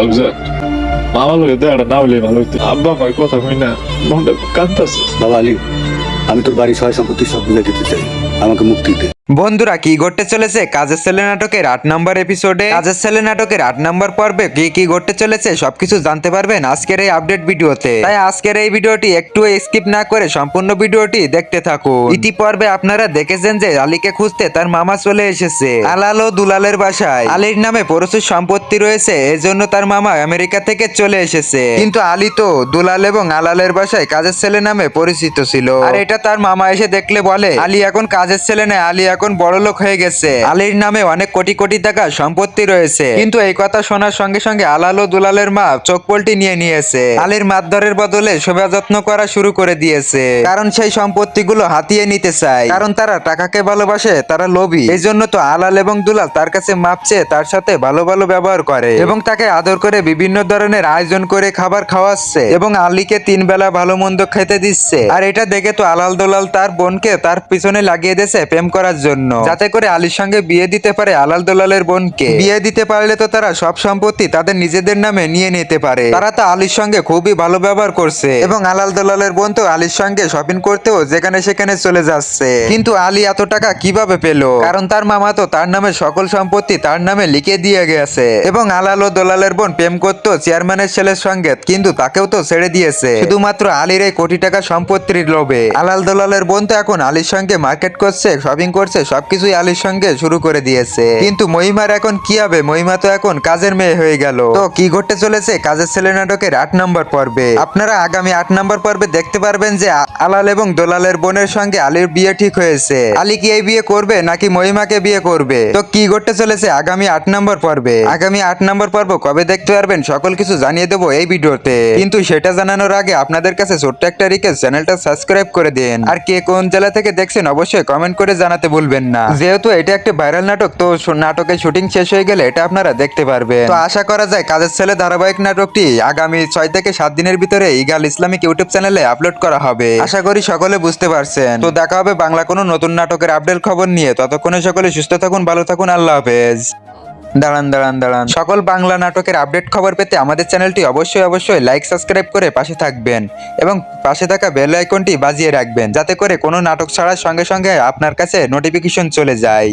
খালুজান মামা লোকে দেয়াটা না হলে ভালো হইতো। আব্বা আমার কথা কই না। মনটা কান্দাছে। বাবা আলী, আমি তোর বাড়ি সহায় সম্পত্তি সব বুঝে দিতে চাই। আমাকে মুক্তি দে। বন্ধুরা, কি ঘটতে চলেছে? কাজের ছেলে নাটকের আট নম্বর এপিসোডে কাজের ছেলে নাটকের আট নম্বর পর্বে কি কি ঘটতে চলেছে, সবকিছু জানতে পারবেন আজকের এই আপডেট ভিডিওতে। তাই আজকের এই ভিডিওটি একটু স্কিপ না করে সম্পূর্ণ ভিডিওটি দেখতে থাকুন। ইতিপর্বে আপনারা দেখেছেন যে আলীকে খুঁজতে তার মামা চলে এসেছে। আলাল ও দুলালের বাসায়। আলীর নামে প্রচুর সম্পত্তি রয়েছে, এজন্য তার মামা আমেরিকা থেকে চলে এসেছে। কিন্তু আলী তো দুলাল এবং আলালের বাসায় কাজের ছেলে নামে পরিচিত ছিল। আর এটা তার মামা এসে দেখলে বলে, আলী এখন কাজের ছেলে নয়, আলী এখন বড় লোক হয়ে গেছে। আলীর নামে অনেক কোটি কোটি টাকা সম্পত্তি রয়েছে। কিন্তু এই কথা শোনার সঙ্গে সঙ্গে আলাল দুলালের মা চোখ পল্টি নিয়ে নিয়েছে। আলীর মাতদরের বদলে যত্ন করা শুরু করে দিয়েছে। কারণ সেই সম্পত্তিগুলো হাতিয়ে নিতে চায়। কারণ তারা টাকাকে ভালোবাসে, তারা লোভী। এই জন্য তো আলাল এবং দুলাল তার কাছে মাপছে তার সাথে ভালো ভালো ব্যবহার করে। এবং তাকে আদর করে বিভিন্ন ধরনের আয়োজন করে খাবার খাওয়াচ্ছে। এবং আলীকে তিন বেলা ভালো মন্দ খেতে দিচ্ছে। আর এটা দেখে তো আলাল দোলাল তার বোনকে তার পিছনে লাগিয়ে দিয়েছে প্রেম করার জন্য। যাতে করে আলীর সঙ্গে বিয়ে দিতে পারে আলাল দোলালের বোনকে। বিয়ে দিতে পারলে তো তারা সব সম্পত্তি তাদের নিজেদের নামে নিয়ে নিতে পারে। তারা তো আলীর সঙ্গে খুবই ভালো ব্যবহার করছে। এবং আলাল দোলালের বোন তো আলীর সঙ্গে শপিং করতেও যেখানে সেখানে চলে যাচ্ছে। কিন্তু আলী এত টাকা কীভাবে পেল? কারণ তার মামা তো তার নামে সকল সম্পত্তি তার নামে লিখে দিয়ে গেছে। এবং আলাল ও দোলালের বোন প্রেম করতো চেয়ারম্যানের ছেলের সঙ্গে কিন্তু তাকেও তো ছেড়ে দিয়েছে। শুধুমাত্র আলীর এই কোটি টাকা সম্পত্তির লোভে। আলাল দোলালের বোন তো এখন আলীর সঙ্গে মার্কেট করছে শপিং করছে সবকিছুই আলীর সঙ্গে শুরু করে দিয়েছে। কিন্তু মহিমার এখন কি হবে? মহিমা তো এখন কাজের মেয়ে হয়ে গেল। তো কি ঘটতে চলেছে? কাজের ছেলে নাটকের আট নম্বর পর্বে। আপনারা আগামী আট নম্বর পর্বে দেখতে পারবেন যে আলাল এবং দোলালের বোনের সঙ্গে আলীর বিয়ে ঠিক হয়েছে। আলী কি এই বিয়ে করবে নাকি মহিমাকে বিয়ে করবে? তো কি ঘটতে চলেছে আগামী আট নম্বর পর্বে? আগামী আট নম্বর পর্ব কবে দেখতে পারবেন সকল কিছু জানিয়ে দেবো এই ভিডিওতে। কিন্তু সেটা জানানোর আগে আপনাদের কাছে ছোট্ট একটা রিকোয়েস্ট চ্যানেলটা সাবস্ক্রাইব করে দিন। আর কে কোন জেলা থেকে দেখছেন অবশ্যই কমেন্ট করে জানাতে ভুলবেন না। যেহেতু এটা একটা ভাইরাল নাটক তো নাটকের শুটিং শেষ হয়ে গেলে এটা আপনারা দেখতে পারবেন। তো আশা করা যায় কাজের ছেলে ধারাবাহিক নাটকটি আগামী ছয় থেকে সাত দিনের ভিতরে ইগাল ইসলামিক ইউটিউব চ্যানেলে আপলোড করা হবে। আশা করি সকলে বুঝতে পারছেন। তো দেখা হবে বাংলা কোনো নতুন নাটকের আপডেট খবর নিয়ে। ততক্ষণে সকলে সুস্থ থাকুন ভালো থাকুন আল্লাহ হাফেজ। দাঁড়ান দাঁড়ান দাঁড়ান। সকল বাংলা নাটকের আপডেট খবর পেতে আমাদের চ্যানেলটি অবশ্যই অবশ্যই লাইক, সাবস্ক্রাইব করে পাশে থাকবেন এবং পাশে থাকা বেল আইকনটি বাজিয়ে রাখবেন, যাতে করে কোনো নাটক ছাড়ার সঙ্গে সঙ্গে আপনার কাছে নোটিফিকেশন চলে যায়।